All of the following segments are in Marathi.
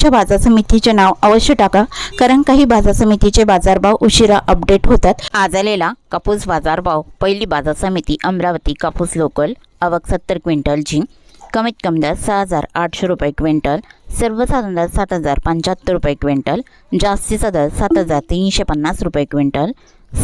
तुमच्या बाजार समितीचे नाव अवश्य टाका कारण काही बाजार समितीचे बाजारभाव उशिरा अपडेट होतात. आज आलेला कापूस बाजारभाव पहिली बाजार समिती अमरावती कापूस लोकल आवक सत्तर क्विंटलची कमीत कमी दर सहा हजार आठशे रुपये क्विंटल सर्वसाधारण दर सात हजार पंच्याहत्तर रुपये क्विंटल जास्तीचा दर सात हजार तीनशे पन्नास रुपये क्विंटल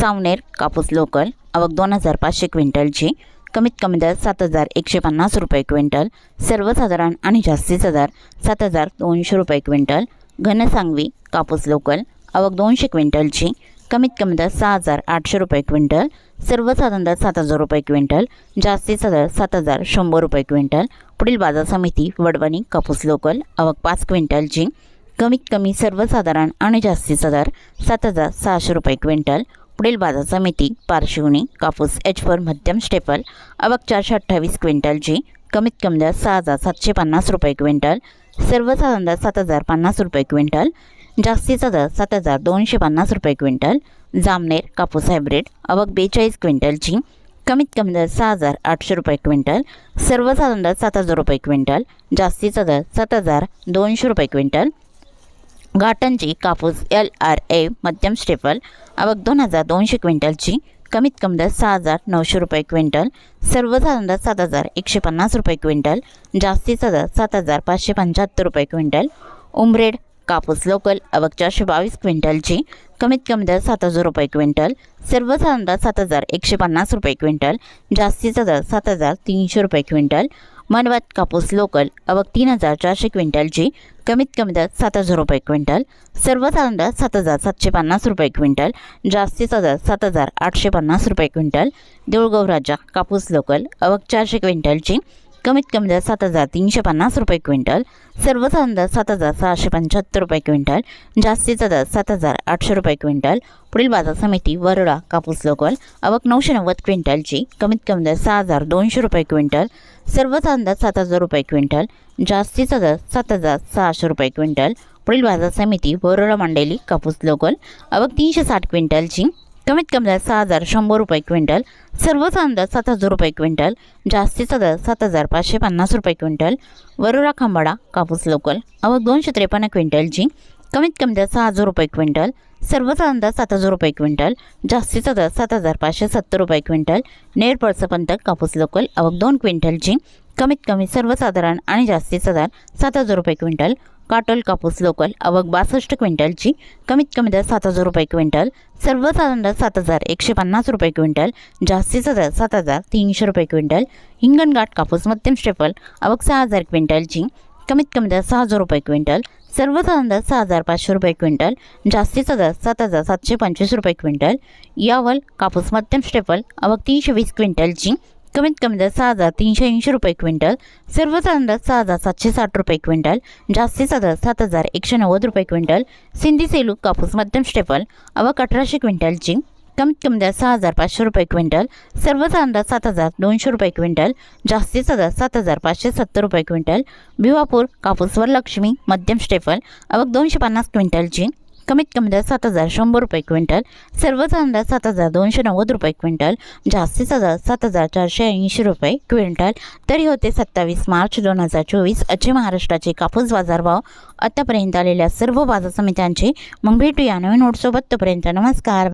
सावनेर कापूस लोकल आवक दोन हजार पाचशे क्विंटलची कमीत कमी दर सात हजार एकशे पन्नास रुपये क्विंटल सर्वसाधारण आणि जास्तीचा दर सात हजार दोनशे रुपये क्विंटल घनसांगवी कापूस लोकल आवक दोनशे क्विंटलची कमीत कमी दर सहा हजार आठशे रुपये क्विंटल सर्वसाधारण दर सात हजार रुपये क्विंटल जास्तीचा दर सात हजार शंभर रुपये क्विंटल पुढील बाजार समिती वडवणी कापूस लोकल आवक पाच क्विंटलची कमीत कमी सर्वसाधारण आणि जास्तीचा दर सात हजार सहाशे रुपये क्विंटल पुढील बाजार समिती पार्श्वनी कापूस एच फोर मध्यम स्टेपल अवक चारशे अठ्ठावीस क्विंटलची कमीत कमी दर सहा हजार सातशे पन्नास रुपये क्विंटल सर्वसाधारण दर सात हजार पन्नास रुपये क्विंटल जास्तीचा दर सात हजार दोनशे पन्नास रुपये क्विंटल जामनेर कापूस हायब्रिड अवक बेचाळीस क्विंटलची कमीत कमी दर सहा हजार आठशे रुपये क्विंटल सर्वसाधारण दर सात हजार रुपये क्विंटल जास्तीचा दर सात हजार दोनशे रुपये क्विंटल घाटंची कापूस एल आर ए मध्यम स्टेपल आवक दोन हजार दोनशे क्विंटलची कमीत कमी दर सहा हजार नऊशे रुपये क्विंटल सर्वसाधारण दर सात हजार एकशे पन्नास रुपये क्विंटल जास्तीचा दर सात हजार पाचशे पंच्याहत्तर रुपये क्विंटल उमरेड कापूस लोकल आवक चारशे बावीस क्विंटलची कमीत कमी दर सात हजार रुपये क्विंटल सर्वसाधारण दर सात हजार एकशे पन्नास रुपये क्विंटल जास्तीचा दर सात हजार तीनशे रुपये क्विंटल मानवात कापूस लोकल अवघ तीन हजार चारशे क्विंटलची कमीत कमी दर सात हजार रुपये क्विंटल. सर्वसाधारण दर सात हजार सातशे पन्नास रुपये क्विंटल. जास्तीचा दर सात हजार आठशे पन्नास रुपये क्विंटल. देऊळगाव राजा कापूस लोकल अवघ चारशे क्विंटलची कमीत कमी दर सात हजार तीनशे पन्नास रुपये क्विंटल सर्वसाधारण दर सात हजार सहाशे पंच्याहत्तर रुपये क्विंटल जास्तीचा दर सात हजार आठशे रुपये क्विंटल. पुढील बाजार समिती वरोडा कापूस लोकल आवक नऊशे नव्वद क्विंटलची कमीत कमी दर सहा हजार दोनशे रुपये क्विंटल सर्वसाधारण दर सात हजार रुपये क्विंटल जास्तीचा दर सात हजार सहाशे रुपये क्विंटल. पुढील बाजार समिती वरोडा मांडेली कापूस लोकल आवक तीनशे साठ क्विंटलची कमीत कमी दर सहा हजार शंभर रुपये क्विंटल सर्वसाधारण दर सात हजार रुपये क्विंटल जास्तीचा दर सात हजार पाचशे पन्नास रुपये क्विंटल वरोरा खांबाडा कापूस लोकल आवक दोनशे त्रेपन्न क्विंटलची कमीत कमी दर सहा हजार रुपये क्विंटल सर्वसाधारण दर सात हजार रुपये क्विंटल जास्तीचा दर सात हजार पाचशे सत्तर रुपये क्विंटल नेर पंतक कापूस लोकल आवक दोन क्विंटलची कमीत कमी सर्वसाधारण आणि जास्तीचा साधारण सात हजार रुपये क्विंटल काटोल कापूस लोकल आवक बासष्ट क्विंटलची कमीत कमी दर सात हजार रुपये क्विंटल सर्वसाधारण दर सात हजार एकशे पन्नास रुपये क्विंटल जास्तीचा दर सात हजार तीनशे रुपये क्विंटल हिंगणघाट कापूस मध्यम स्टेपल आवक सहा हजार क्विंटलची कमीत कमी दर सहा हजार रुपये क्विंटल सर्वसाधारण दर सहा हजार पाचशे रुपये क्विंटल जास्तीचा दर सात हजार सातशे पंचवीस रुपये क्विंटल यावल कापूस मध्यम स्टेपल आवक तीनशे वीस क्विंटलची कमीत कमी दर सहा हजार तीनशे ऐंशी रुपये क्विंटल सर्वसाधारण दर सहा हजार सातशे साठ रुपये क्विंटल जास्तीचा दर सात हजार एकशे नव्वद रुपये क्विंटल सिंधी सेलू कापूस मध्यम स्टेपल अवक अठराशे क्विंटलची कमीत कमी दर सहा हजार पाचशे रुपये क्विंटल सर्वसाधारण दर सात हजार दोनशे रुपये क्विंटल जास्तीचा दर सात हजार पाचशे सत्तर रुपये क्विंटल भिवापूर कापूसवर लक्ष्मी मध्यम स्टेपल अवक दोनशे पन्नास क्विंटलची कमीत कमी दर सात हजार शंभर रुपये क्विंटल सर्वसाधारण दर सात हजार दोनशे नव्वद रुपये क्विंटल जास्तीचा दर सात हजार चारशे ऐंशी रुपये क्विंटल. तरी होते सत्तावीस मार्च दोन हजार चोवीस अचे महाराष्ट्राचे कापूस बाजारभाव. आतापर्यंत आलेल्या सर्व बाजार समित्यांचे मग भेटूया नवीन नोटसोबत तोपर्यंत नमस्कार.